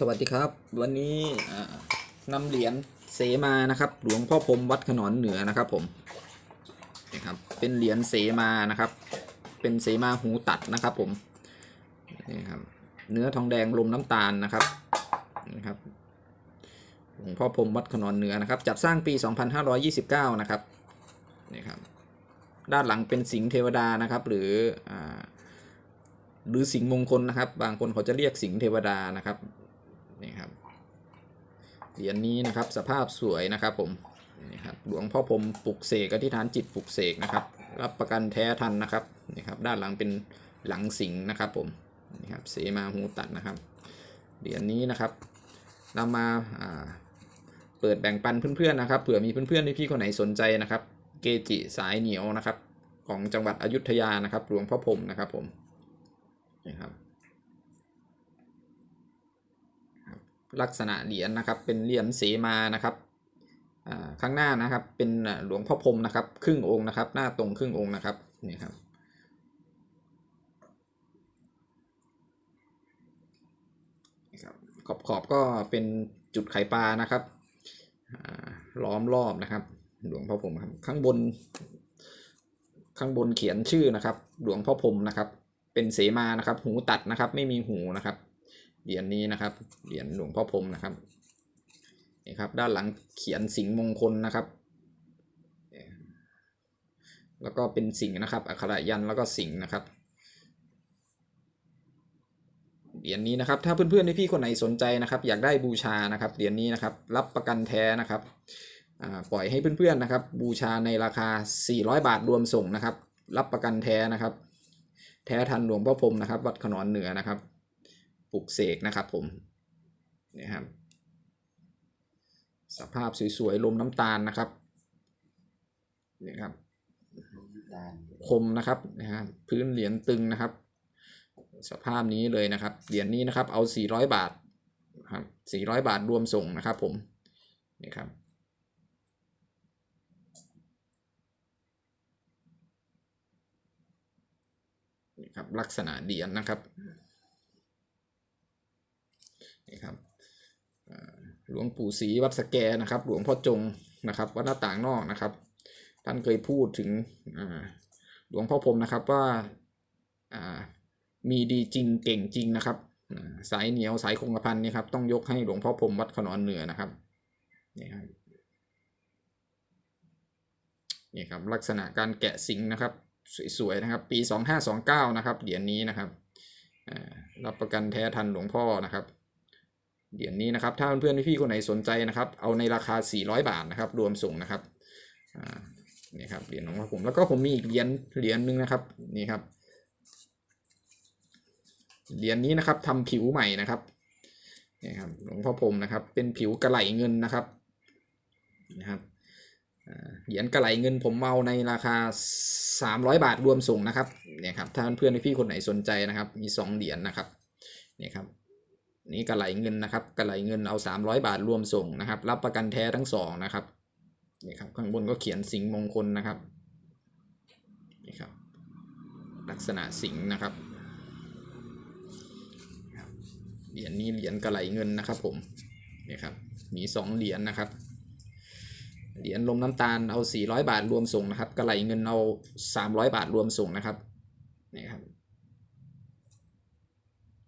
สวัสดีครับ วันนี้นำเหรียญเสมานะครับ หลวงพ่อพรมวัดขนอนเหนือนะครับผมนี่ครับเป็นเหรียญเสมานะครับ เป็นเสมาหูตัดนะครับผมนี่ครับเนื้อทองแดงลมน้ำตาลนะครับนี่ครับหลวงพ่อพรมวัดขนอนเหนือนะครับ จัดสร้างปี 2529 นะครับนี่ครับด้านหลังเป็นสิงเทวดานะครับ หรืออหรือสิงมงคลนะครับ บางคนเขาจะเรียกสิงเทวดานะครับ นี่ครับเหรียญนี้นะครับสภาพสวยนะครับผมนี่ครับหลวงพ่อพรมปลุกเสกอธิษฐานจิตปลุกเสกนะครับ รับประกันแท้ทันนะครับนี่ครับด้านหลังเป็นหลังสิงนะครับผมนี่ครับเสมาหูตัดนะครับเหรียญนี้นะครับนำมาอ่าเปิดแบ่งปันเพื่อนๆนะครับเผื่อมีเพื่อนๆพี่ๆคนไหนสนใจนะครับ เกจิสายเหนียวนะครับ ของจังหวัดอยุธยานะครับหลวงพ่อพรมนะครับผมนะครับครับ ลักษณะเหรียญนะครับเป็นเหรียญเสมานะครับข้างหน้านะครับเป็นหลวงพ่อพรมนะครับ ครึ่งองค์นะครับ หน้าตรงครึ่งองค์นะครับนี่ครับขอบขอบก็เป็นจุดไข่ปลานะครับล้อมรอบนะครับ หลวงพ่อพรมครับข้างบน ข้างบนเขียนชื่อนะครับ หลวงพ่อพรมนะครับ เป็นเสมานะครับ หูตัดนะครับ ไม่มีหูนะครับ เหรียญนี้นะครับ เหรียญหลวงพ่อพรมนะครับนี่ครับ ด้านหลังเขียนสิงห์มงคลนะครับ แล้วก็เป็นสิงห์นะครับ อักขระยันแล้วก็สิงห์นะครับ เหรียญนี้นะครับ ถ้าเพื่อนๆพี่ๆคนไหนสนใจนะครับ อยากได้บูชานะครับ เหรียญนี้นะครับ รับประกันแท้นะครับปล่อยให้เพื่อนๆนะครับ บูชาในราคา 400 บาทรวมส่งนะครับ รับประกันแท้นะครับ แท้ทันหลวงพ่อพรมนะครับ วัดขนอนเหนือนะครับ ปลุกเสกนะครับผมนี่ครับสภาพสวยๆลมน้ำตาลนะครับนี่ครับคมนะครับนะฮะพื้นเหรียญตึงนะครับ สภาพนี้เลยนะครับเหรียญนี้นะครับเอา 400 บาทครับ400 บาทรวมส่งนะครับผมนี่ครับนี่ครับลักษณะเหรียญนะครับ ครับหลวงปู่ศรีวัดสแกนะครับ หลวงพ่อจงนะครับวัดหน้าต่างนอกนะครับ ท่านเคยพูดถึงหลวงพ่อพรมนะครับว่ามีดีจริงเก่งจริงนะครับสายเหนียวสายคงกระพันนี่ครับต้องยกให้หลวงพ่อพรมวัดขนอนเหนือนะครับนี่ครับนี่ครับลักษณะการแกะสิงนะครับสวยๆนะครับ ปี 2529 นะครับเหรียญนี้นะครับรับประกันแท้ทันหลวงพ่อนะครับ เหรียญนี้นะครับ ถ้าเพื่อนๆพี่ๆคนไหนสนใจนะครับ เอาในราคา 400 บาทนะครับ รวมส่งนะครับนี่ครับเหรียญของผมแล้วก็ผมมีอีกเหรียญเหรียญหนึ่งนะครับนี่ครับเหรียญนี้นะครับทำผิวใหม่นะครับนี่ครับหลวงพ่อพรมนะครับ เป็นผิวกระไหลเงินนะครับนะครับเหรียญกระไหลเงินผมเมาในราคา 300 บาทรวมส่งนะครับเนี่ยครับถ้าเพื่อนๆพี่คนไหนสนใจนะครับ มี 2 เหรียญนะครับเนี่ยครับ นี่กระไหลเงินนะครับกระไหลเงินเอา 300 บาทรวมส่งนะครับ รับประกันแท้ทั้งสองนะครับนี่ครับข้างบนก็เขียนสิงมงคลนะครับนี่ครับ ลักษณะสิงนะครับเหรียญนี้เหรียญกระไหลเงินนะครับ ผมนี่ครับมี2เหรียญนะครับเหรียญลมน้ำตาลเอา 400 บาทรวมส่งนะครับกระไหลเงินเอา 300 บาทรวมส่งนะครับนี่ครับ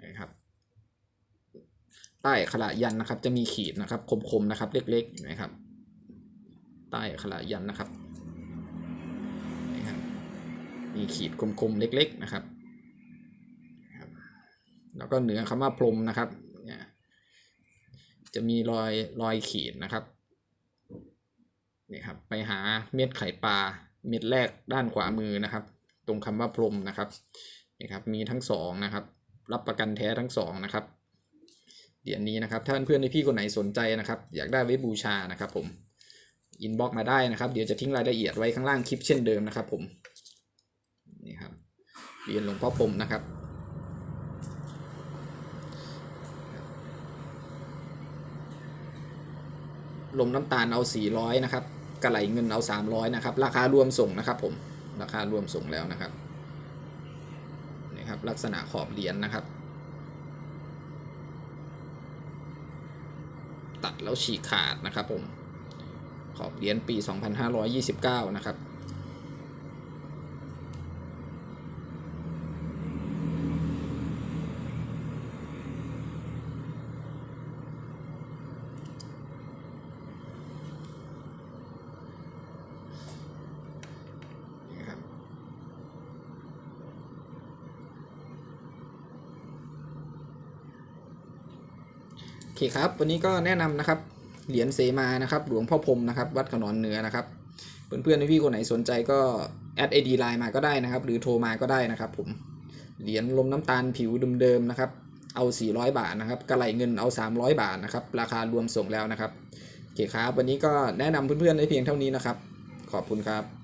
นี่ครับ ใต้ขละยันนะครับ จะมีขีดนะครับ คมๆนะครับ เล็กๆนะครับ ใต้ขละยันนะครับนี่ครับมีขีดคมๆเล็ก ๆนะครับ แล้วก็เหนือคำว่าพรมนะครับเนี่ยจะมีรอยรอยขีดนะครับนี่ครับไปหาเม็ดไข่ปลาเม็ดแรกด้านขวามือนะครับ ตรงคำว่าพรมนะครับนี่ครับมีทั้งสองนะครับ รับประกันแท้ทั้งสองนะครับ เหรียญนี้นะครับถ้าเพื่อนๆพี่คนไหนสนใจนะครับอยากได้ไว้บูชานะครับผมอินบ็อกมาได้นะครับ เดี๋ยวจะทิ้งรายละเอียดไว้ข้างล่างคลิปเช่นเดิมนะครับผมนี่ครับเหรียญหลวงพ่อพรหมนะครับลมน้ำตาลเอา 400 นะครับ กระไหลเงินเอา 300 นะครับ ราคารวมส่งนะครับผม ราคารวมส่งแล้วนะครับ นี่ครับ ลักษณะขอบเหรียญนะครับ ตัดแล้วฉีกขาดนะครับผมขอบเหรียญปี 2529 นะครับ เคครับ วันนี้ก็แนะนำนะครับ เหรียญเสมานะครับ หลวงพ่อพรมนะครับ วัดขนอนเหนือนะครับ เพื่อนๆพี่ๆคนไหนสนใจก็แอดไอดีไลน์มาก็ได้นะครับ หรือโทรมาก็ได้นะครับ ผม เหรียญลมน้ำตาลผิวเดิมๆนะครับ เอา 400 บาทนะครับ กระไหลเงินเอา 300 บาทนะครับ ราคารวมส่งแล้วนะครับ โอเคครับ วันนี้ก็แนะนำเพื่อนๆได้เพียงเท่านี้นะครับ ขอบคุณครับ